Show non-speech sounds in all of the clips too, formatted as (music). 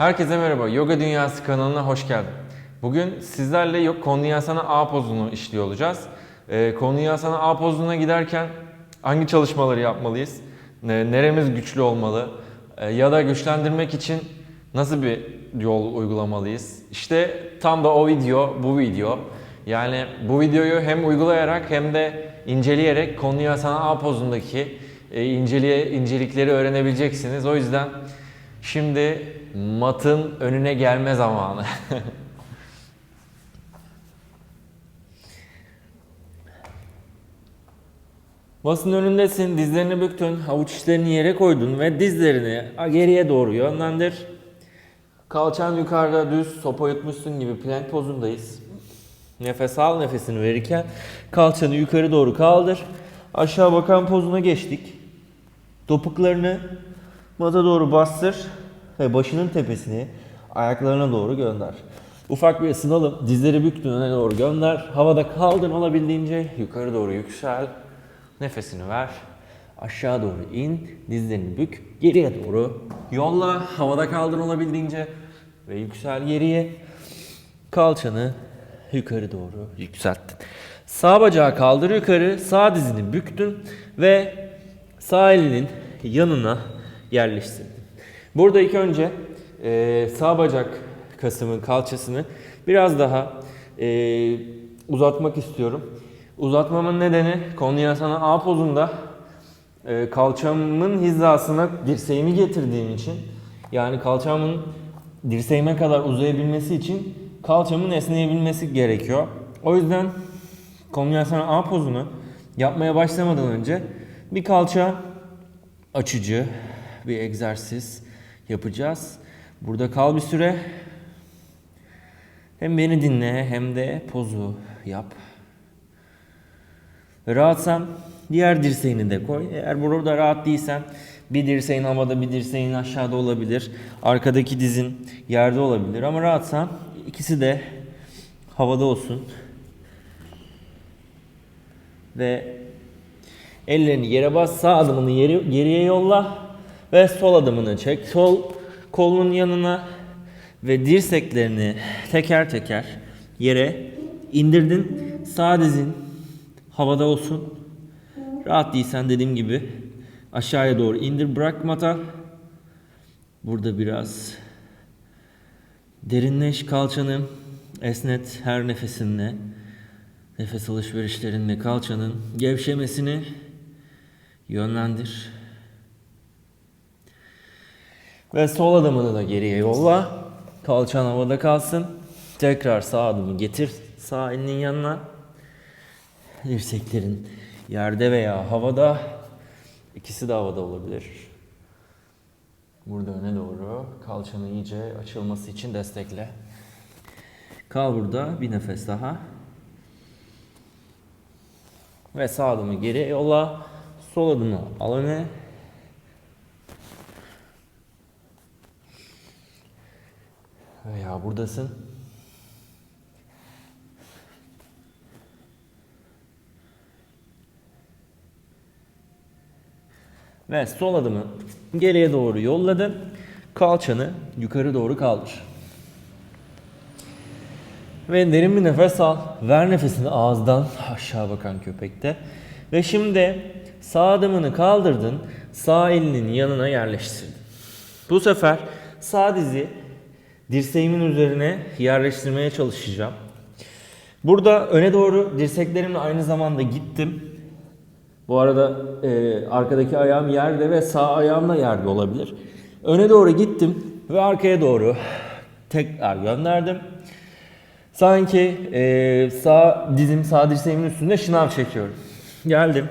Herkese merhaba, Yoga Dünyası kanalına hoş geldin. Bugün sizlerle yok Kondiyasana A pozunu işliyor olacağız. Ee, Kondiyasana A pozuna giderken hangi çalışmaları yapmalıyız? Ne- Neremiz güçlü olmalı? Ee, ya da güçlendirmek için nasıl bir yol uygulamalıyız? İşte tam da o video, bu video. Yani bu videoyu hem uygulayarak hem de inceleyerek Kondiyasana A pozundaki e, inceliğe, incelikleri öğrenebileceksiniz. O yüzden Şimdi matın önüne gelme zamanı. (laughs) Masın önündesin, dizlerini büktün, avuç içlerini yere koydun ve dizlerini geriye doğru yönlendir. Kalçan yukarıda düz, sopa yutmuşsun gibi plank pozundayız. Nefes al, nefesini verirken kalçanı yukarı doğru kaldır. Aşağı bakan pozuna geçtik. Topuklarını mata doğru bastır ve başının tepesini ayaklarına doğru gönder. Ufak bir ısınalım. Dizleri büktün öne doğru gönder. Havada kaldın olabildiğince yukarı doğru yüksel. Nefesini ver. Aşağı doğru in. Dizlerini bük. Geriye doğru yolla. Havada kaldın olabildiğince ve yüksel geriye. Kalçanı yukarı doğru yükselttin. Sağ bacağı kaldır yukarı. Sağ dizini büktün ve sağ elinin yanına yerleştirdin. Burada ilk önce e, sağ bacak kasımın kalçasını biraz daha e, uzatmak istiyorum. Uzatmamın nedeni Kondiyasana A pozunda e, kalçamın hizasına dirseğimi getirdiğim için yani kalçamın dirseğime kadar uzayabilmesi için kalçamın esneyebilmesi gerekiyor. O yüzden Kondiyasana A pozunu yapmaya başlamadan önce bir kalça açıcı bir egzersiz yapacağız. Burada kal bir süre. Hem beni dinle hem de pozu yap. Rahatsan diğer dirseğini de koy. Eğer burada rahat değilsen bir dirseğin havada bir dirseğin aşağıda olabilir. Arkadaki dizin yerde olabilir ama rahatsan ikisi de havada olsun. Ve ellerini yere bas, sağ adımını yeri- geriye yolla ve sol adımını çek. Sol kolunun yanına ve dirseklerini teker teker yere indirdin. Sağ dizin havada olsun. Rahat değilsen dediğim gibi aşağıya doğru indir bırak mata. Burada biraz derinleş kalçanı esnet her nefesinle. Nefes alışverişlerinde kalçanın gevşemesini yönlendir. Ve sol adımını da geriye yolla. Kalçan havada kalsın. Tekrar sağ adımı getir sağ elinin yanına. Dirseklerin yerde veya havada. İkisi de havada olabilir. Burada öne doğru kalçanı iyice açılması için destekle. Kal burada bir nefes daha. Ve sağ adımı geriye yolla. Sol adımı al. Buradasın. Ve sol adımı geriye doğru yolladın. Kalçanı yukarı doğru kaldır. Ve derin bir nefes al. Ver nefesini ağızdan aşağı bakan köpekte. Ve şimdi sağ adımını kaldırdın. Sağ elinin yanına yerleştirdin. Bu sefer sağ dizi dirseğimin üzerine yerleştirmeye çalışacağım. Burada öne doğru dirseklerimle aynı zamanda gittim. Bu arada e, arkadaki ayağım yerde ve sağ ayağım da yerde olabilir. Öne doğru gittim ve arkaya doğru tekrar gönderdim. Sanki e, sağ dizim sağ dirseğimin üstünde şınav çekiyorum. Geldim.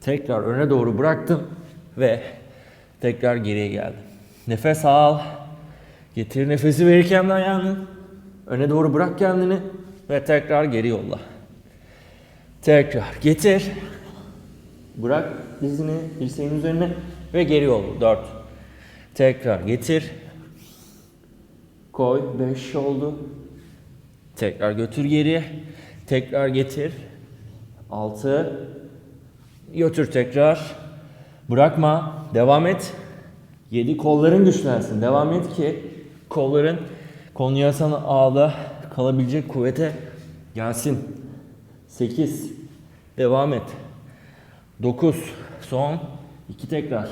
Tekrar öne doğru bıraktım ve tekrar geriye geldim. Nefes al. Getir nefesi verirken de ayağını. Öne doğru bırak kendini ve tekrar geri yolla. Tekrar getir. Bırak dizini dirseğin üzerine ve geri yolla. 4. Tekrar getir. Koy. 5 oldu. Tekrar götür geriye. Tekrar getir. 6. Götür tekrar. Bırakma. Devam et. 7 kolların güçlensin. Devam et ki Kolların Konyasana ağda kalabilecek kuvvete gelsin. 8. Devam et. 9. Son. 2 tekrar.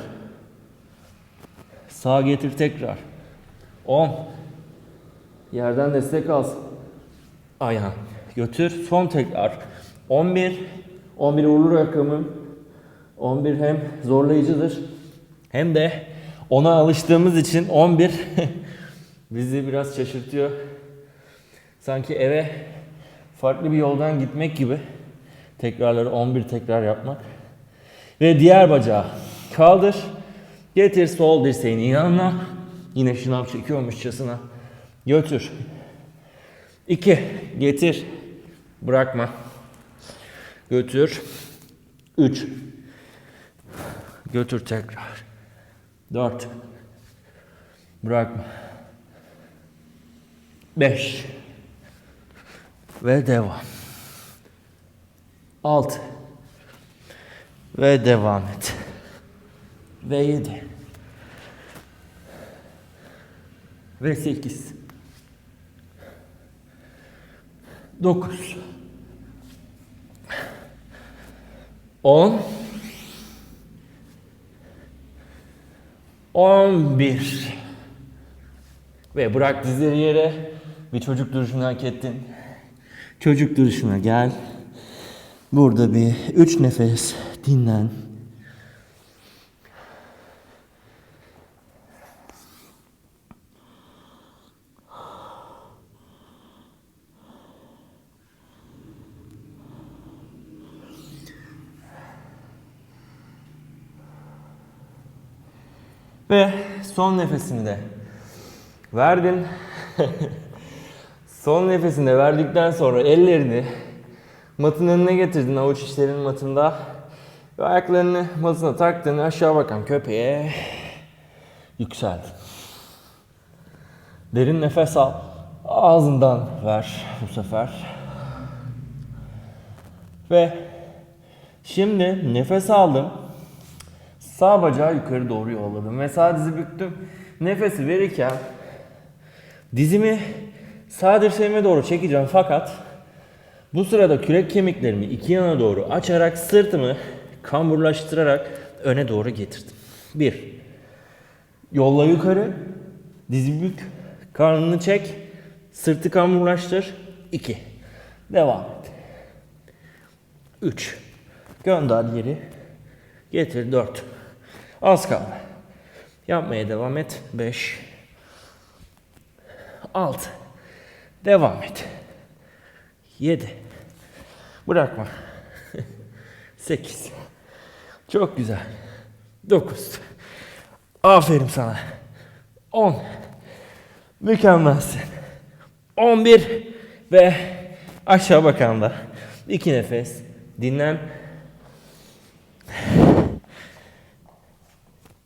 Sağ getir tekrar. 10. Yerden destek al. Ayağın. Götür. Son tekrar. 11. 11 uğurlu rakamım. 11 hem zorlayıcıdır hem de ona alıştığımız için 11 (laughs) bizi biraz şaşırtıyor. Sanki eve farklı bir yoldan gitmek gibi tekrarları 11 tekrar yapmak. Ve diğer bacağı kaldır. Getir sol dirseğini yanına. Yine şınav çekiyormuşçasına. Götür. 2. Getir. Bırakma. Götür. 3. Götür tekrar. 4. Bırakma. 5. Ve devam. 6. Ve devam et. Ve 7. Ve 8. 9. 10. 11. Ve bırak dizleri yere. Bir çocuk duruşunu hak ettin. Çocuk duruşuna gel. Burada bir üç nefes dinlen. Ve son nefesini de verdin. (laughs) son nefesini de verdikten sonra ellerini matın önüne getirdin avuç içlerinin matında. Ve ayaklarını matına taktın aşağı bakan köpeğe yükseldin. Derin nefes al. Ağzından ver bu sefer. Ve şimdi nefes aldım. Sağ bacağı yukarı doğru yolladım ve sağ dizi büktüm. Nefesi verirken dizimi sağ dirseğime doğru çekeceğim fakat bu sırada kürek kemiklerimi iki yana doğru açarak sırtımı kamburlaştırarak öne doğru getirdim. Bir, yolla yukarı, dizi bük, karnını çek, sırtı kamburlaştır. İki, devam et. Üç, gönder geri, getir dört. Az kaldı. Yapmaya devam et. 5 6 Devam et. 7 Bırakma. (laughs) 8 Çok güzel. 9 Aferin sana. 10 Mükemmelsin. 11 ve aşağı bakan da. 2 nefes. Dinlen.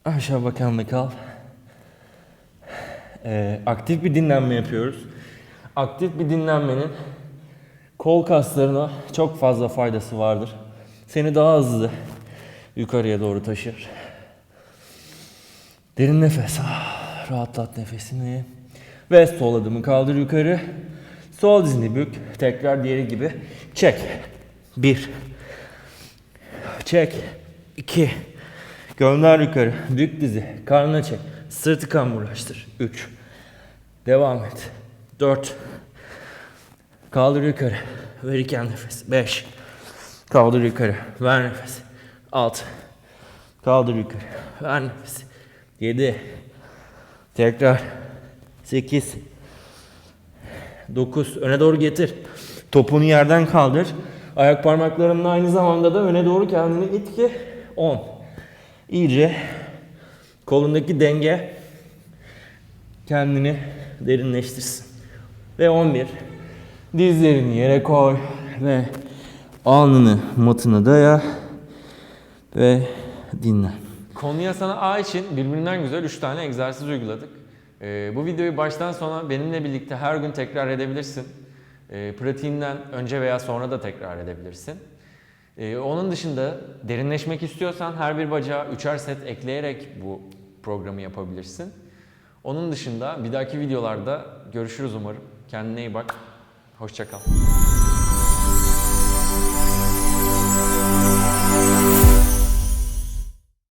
Aşağı bakanlık kal. Ee, aktif bir dinlenme yapıyoruz. Aktif bir dinlenmenin kol kaslarına çok fazla faydası vardır. Seni daha hızlı yukarıya doğru taşır. Derin nefes. Ah, rahatlat nefesini. Ve sol adımı kaldır yukarı. Sol dizini bük. Tekrar diğeri gibi. Çek. Bir. Çek. İki. Gönder yukarı. Bük dizi. Karnına çek. Sırtı kamburlaştır. 3. Devam et. 4. Kaldır yukarı. Verirken nefes. 5. Kaldır yukarı. Ver nefes. 6. Kaldır yukarı. Ver nefes. 7. Tekrar. 8. 9. Öne doğru getir. Topunu yerden kaldır. Ayak parmaklarınla aynı zamanda da öne doğru kendini it ki 10. İyice kolundaki denge kendini derinleştirsin. Ve 11. Dizlerini yere koy ve alnını matına daya ve dinlen. Konuya sana A için birbirinden güzel 3 tane egzersiz uyguladık. Ee, bu videoyu baştan sona benimle birlikte her gün tekrar edebilirsin. Ee, pratiğinden önce veya sonra da tekrar edebilirsin. Ee, onun dışında derinleşmek istiyorsan her bir bacağa üçer set ekleyerek bu programı yapabilirsin. Onun dışında bir dahaki videolarda görüşürüz umarım. Kendine iyi bak. Hoşça kal.